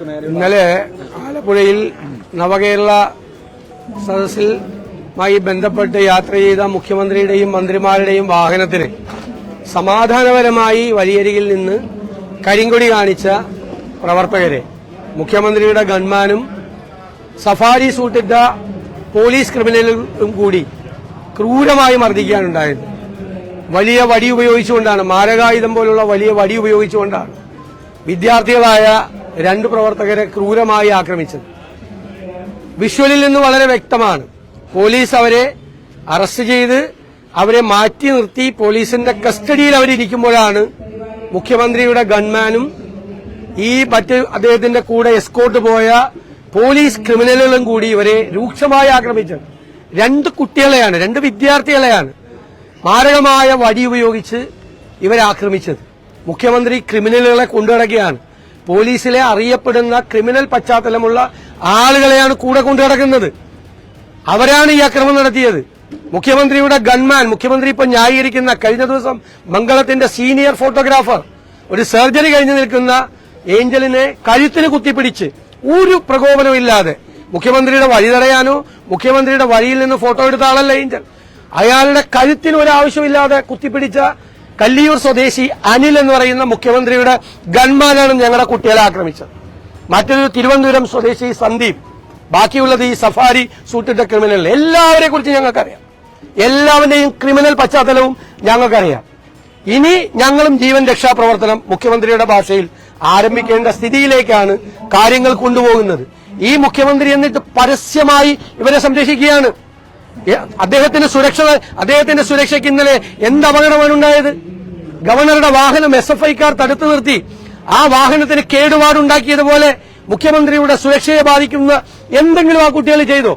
ഇന്നലെ ആലപ്പുഴയിൽ നവകേരള സദസ്സിൽമായി ബന്ധപ്പെട്ട് യാത്ര ചെയ്ത മുഖ്യമന്ത്രിയുടെയും മന്ത്രിമാരുടെയും വാഹനത്തിന് സമാധാനപരമായി വലിയരികിൽ നിന്ന് കരിങ്കൊടി കാണിച്ച പ്രവർത്തകരെ മുഖ്യമന്ത്രിയുടെ ഗൺമാനും സഫാരി സൂട്ടിട്ട പോലീസ് ക്രിമിനലും കൂടി ക്രൂരമായി മർദ്ദിക്കാനുണ്ടായത് വലിയ വടി ഉപയോഗിച്ചുകൊണ്ടാണ് മാരകായുധം പോലുള്ള വലിയ വടി ഉപയോഗിച്ചുകൊണ്ടാണ് വിദ്യാർത്ഥികളായ രണ്ട് പ്രവർത്തകരെ ക്രൂരമായി ആക്രമിച്ചത്. വിഷ്വലിൽ നിന്ന് വളരെ വ്യക്തമാണ്. പോലീസ് അവരെ അറസ്റ്റ് ചെയ്ത് അവരെ മാറ്റി നിർത്തി പോലീസിന്റെ കസ്റ്റഡിയിൽ അവരിയ്ക്കുമ്പോഴാണ് മുഖ്യമന്ത്രിയുടെ ഗൺമാനും ഈ മറ്റ് അദ്ദേഹത്തിന്റെ കൂടെ എസ്കോർട്ട് പോയ പോലീസ് ക്രിമിനലുകളും കൂടി ഇവരെ രൂക്ഷമായി ആക്രമിച്ചത്. രണ്ട് കുട്ടികളെയാണ് രണ്ട് വിദ്യാർത്ഥികളെയാണ് മാരകമായ വടി ഉപയോഗിച്ച് ഇവരാക്രമിച്ചത്. മുഖ്യമന്ത്രി ക്രിമിനലുകളെ കൊണ്ടുനടക്കുകയാണ്. പോലീസിലെ അറിയപ്പെടുന്ന ക്രിമിനൽ പശ്ചാത്തലമുള്ള ആളുകളെയാണ് കൂടെ കൊണ്ടുനടക്കുന്നത് അവരാണ് ഈ അക്രമം നടത്തിയത്. മുഖ്യമന്ത്രിയുടെ ഗൺമാൻ മുഖ്യമന്ത്രി ഇപ്പൊ ന്യായീകരിക്കുന്ന കഴിഞ്ഞ ദിവസം മംഗളത്തിന്റെ സീനിയർ ഫോട്ടോഗ്രാഫർ ഒരു സർജറി കഴിഞ്ഞു നിൽക്കുന്ന ഏഞ്ചലിനെ കഴുത്തിന് കുത്തിപ്പിടിച്ച് ഒരു പ്രകോപനവും ഇല്ലാതെ മുഖ്യമന്ത്രിയുടെ വഴി തടയാനോ മുഖ്യമന്ത്രിയുടെ വഴിയിൽ നിന്ന് ഫോട്ടോ എടുത്ത ആളല്ല ഏഞ്ചൽ. അയാളുടെ കഴുത്തിന് ഒരു ആവശ്യമില്ലാതെ കുത്തിപ്പിടിച്ച കല്ലിയൂർ സ്വദേശി അനിൽ എന്ന് പറയുന്ന മുഖ്യമന്ത്രിയുടെ ഗൺമാനാണ് ഞങ്ങളുടെ കുട്ടികളെ ആക്രമിച്ചത്. മറ്റൊരു തിരുവനന്തപുരം സ്വദേശി സന്ദീപ് ബാക്കിയുള്ളത് ഈ സഫാരി സൂട്ടിട്ട ക്രിമിനൽ എല്ലാവരെ കുറിച്ച് ഞങ്ങൾക്കറിയാം. എല്ലാവരുടെയും ക്രിമിനൽ പശ്ചാത്തലവും ഞങ്ങൾക്കറിയാം. ഇനി ഞങ്ങളും ജീവൻ രക്ഷാപ്രവർത്തനം മുഖ്യമന്ത്രിയുടെ ഭാഷയിൽ ആരംഭിക്കേണ്ട സ്ഥിതിയിലേക്കാണ് കാര്യങ്ങൾ കൊണ്ടുപോകുന്നത്. ഈ മുഖ്യമന്ത്രി എന്നിട്ട് പരസ്യമായി ഇവരെ സംരക്ഷിക്കുകയാണ്. അദ്ദേഹത്തിന്റെ സുരക്ഷ അദ്ദേഹത്തിന്റെ സുരക്ഷയ്ക്ക് ഇന്നലെ എന്ത് അപകടമാണ് ഉണ്ടായത്? ഗവർണറുടെ വാഹനം എസ് എഫ് ഐക്കാർ തടുത്തു നിർത്തി. ആ വാഹനത്തിന് കേടുപാടുണ്ടാക്കിയതുപോലെ മുഖ്യമന്ത്രിയുടെ സുരക്ഷയെ ബാധിക്കുന്ന എന്തെങ്കിലും ആ കുട്ടികൾ ചെയ്തോ.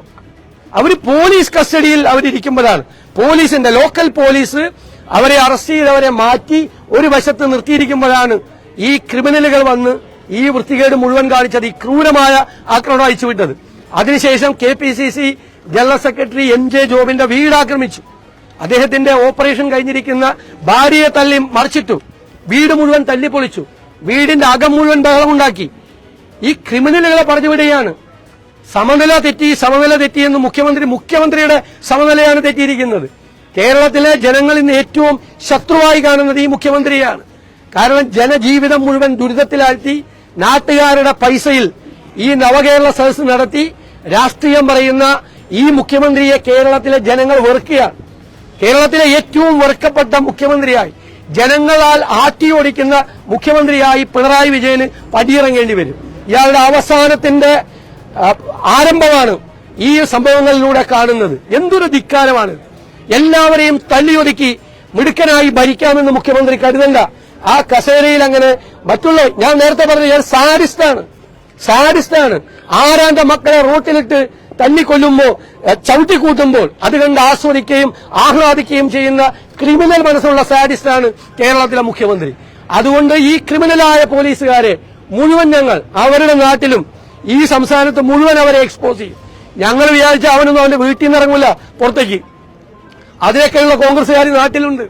അവർ പോലീസ് കസ്റ്റഡിയിൽ അവരിയ്ക്കുമ്പോഴാണ് പോലീസിന്റെ ലോക്കൽ പോലീസ് അവരെ അറസ്റ്റ് ചെയ്തവരെ മാറ്റി ഒരു വശത്ത് നിർത്തിയിരിക്കുമ്പോഴാണ് ഈ ക്രിമിനലുകൾ വന്ന് ഈ വൃത്തികേട് മുഴുവൻ കാണിച്ചത് ഈ ക്രൂരമായ ആക്രമണം അയച്ചുവിട്ടത് അതിനുശേഷം K P C C general secretary M J ജോബിന്റെ വീട് ആക്രമിച്ചു. അദ്ദേഹത്തിന്റെ ഓപ്പറേഷൻ കഴിഞ്ഞിരിക്കുന്ന ഭാര്യയെ തള്ളി മറിച്ചിട്ടു. വീട് മുഴുവൻ തല്ലിപ്പൊളിച്ചു. വീടിന്റെ അകം മുഴുവൻ ബഹളമുണ്ടാക്കി. ഈ ക്രിമിനലുകളെ പറഞ്ഞു വിടുകയാണ് സമനില തെറ്റി സമനില തെറ്റി എന്ന് മുഖ്യമന്ത്രി മുഖ്യമന്ത്രിയുടെ സമനിലയാണ് തെറ്റിയിരിക്കുന്നത്. കേരളത്തിലെ ജനങ്ങൾ ഇന്ന് ഏറ്റവും ശത്രുവായി കാണുന്നത് ഈ മുഖ്യമന്ത്രിയാണ്. കാരണം ജനജീവിതം മുഴുവൻ ദുരിതത്തിലാഴ്ത്തി നാട്ടുകാരുടെ പൈസയിൽ ഈ നവകേരള സദസ് നടത്തി രാഷ്ട്രീയം പറയുന്ന ഈ മുഖ്യമന്ത്രിയെ കേരളത്തിലെ ജനങ്ങൾ വെറുക്കുകയാണ്. കേരളത്തിലെ ഏറ്റവും വെറുക്കപ്പെട്ട മുഖ്യമന്ത്രിയായി ജനങ്ങളാൽ ആട്ടിയോടിക്കുന്ന മുഖ്യമന്ത്രിയായി പിണറായി വിജയന് പടിയിറങ്ങേണ്ടി വരും. ഇയാളുടെ അവസാനത്തിന്റെ ആരംഭമാണ് ഈ സംഭവങ്ങളിലൂടെ കാണുന്നത്. എന്തൊരു ധിക്കാരമാണ്. എല്ലാവരെയും തല്ലിയൊതുക്കി മിടുക്കനായി ഭരിക്കാമെന്ന് മുഖ്യമന്ത്രി കരുതണ്ട. ആ കസേരയിൽ അങ്ങനെ മറ്റുള്ള ഞാൻ നേരത്തെ പറഞ്ഞു ഞാൻ സാരിസ്റ്റാണ് സാരിസ്റ്റാണ് ആരാന്റെ മക്കളെ റോട്ടിലിട്ട് തല്ലിക്കൊല്ലുമ്പോ ചവിട്ടി ചവിട്ടിക്കൂട്ടുമ്പോൾ അത് കണ്ട് ആസ്വദിക്കുകയും ആഹ്ലാദിക്കുകയും ചെയ്യുന്ന ക്രിമിനൽ മനസ്സുള്ള സാഡിസ്റ്റാണ് കേരളത്തിലെ മുഖ്യമന്ത്രി. അതുകൊണ്ട് ഈ ക്രിമിനലായ പോലീസുകാരെ മുഴുവൻ ഞങ്ങൾ അവരുടെ നാട്ടിലും ഈ സംസ്ഥാനത്ത് മുഴുവൻ അവരെ എക്സ്പോസ് ചെയ്യും. ഞങ്ങൾ വിചാരിച്ച അവനൊന്നും അവന്റെ വീട്ടിൽ നിന്ന് ഇറങ്ങില്ല പുറത്തേക്ക്. അതിനൊക്കെയുള്ള കോൺഗ്രസുകാർ നാട്ടിലുണ്ട്.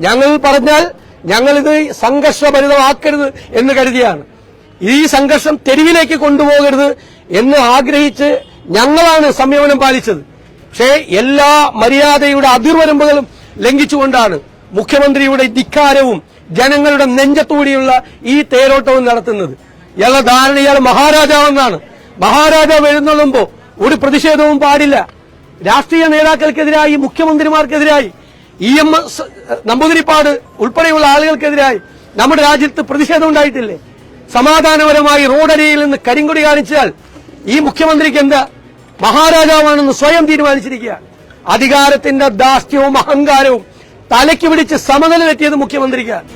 ഞങ്ങൾ പറഞ്ഞാൽ ഞങ്ങളിത് സംഘർഷഭരിതമാക്കരുത് എന്ന് കരുതിയാണ്. ഈ സംഘർഷം തെരുവിലേക്ക് കൊണ്ടുപോകരുത് എന്ന് ആഗ്രഹിച്ച് ഞങ്ങളാണ് സംയമനം പാലിച്ചത്. പക്ഷേ എല്ലാ മര്യാദയുടെ അതിർവരമ്പുകളും ലംഘിച്ചുകൊണ്ടാണ് മുഖ്യമന്ത്രിയുടെ ധിക്കാരവും ജനങ്ങളുടെ നെഞ്ചത്തൂടിയുള്ള ഈ തേരോട്ടവും നടത്തുന്നത്. ഇയാളുടെ ധാരണ ഇയാൾ മഹാരാജാവെന്നാണ്. മഹാരാജാവ് എഴുന്നള്ളുമ്പോ ഒരു പ്രതിഷേധവും പാടില്ല. രാഷ്ട്രീയ നേതാക്കൾക്കെതിരായി മുഖ്യമന്ത്രിമാർക്കെതിരായി ഇ എം എസ് നമ്പൂതിരിപ്പാട് ഉൾപ്പെടെയുള്ള ആളുകൾക്കെതിരായി നമ്മുടെ രാജ്യത്ത് പ്രതിഷേധം ഉണ്ടായിട്ടില്ലേ? സമാധാനപരമായി റോഡരിയിൽ നിന്ന് കരിങ്കൊടി കാണിച്ചാൽ ഈ മുഖ്യമന്ത്രിക്ക് എന്താ? മഹാരാജാവാണെന്ന് സ്വയം തീരുമാനിച്ചിരിക്കുക അധികാരത്തിന്റെ ദാസ്യവും അഹങ്കാരവും തലയ്ക്ക് പിടിച്ച് സമനില തെറ്റിയത് മുഖ്യമന്ത്രിക്കാണ്.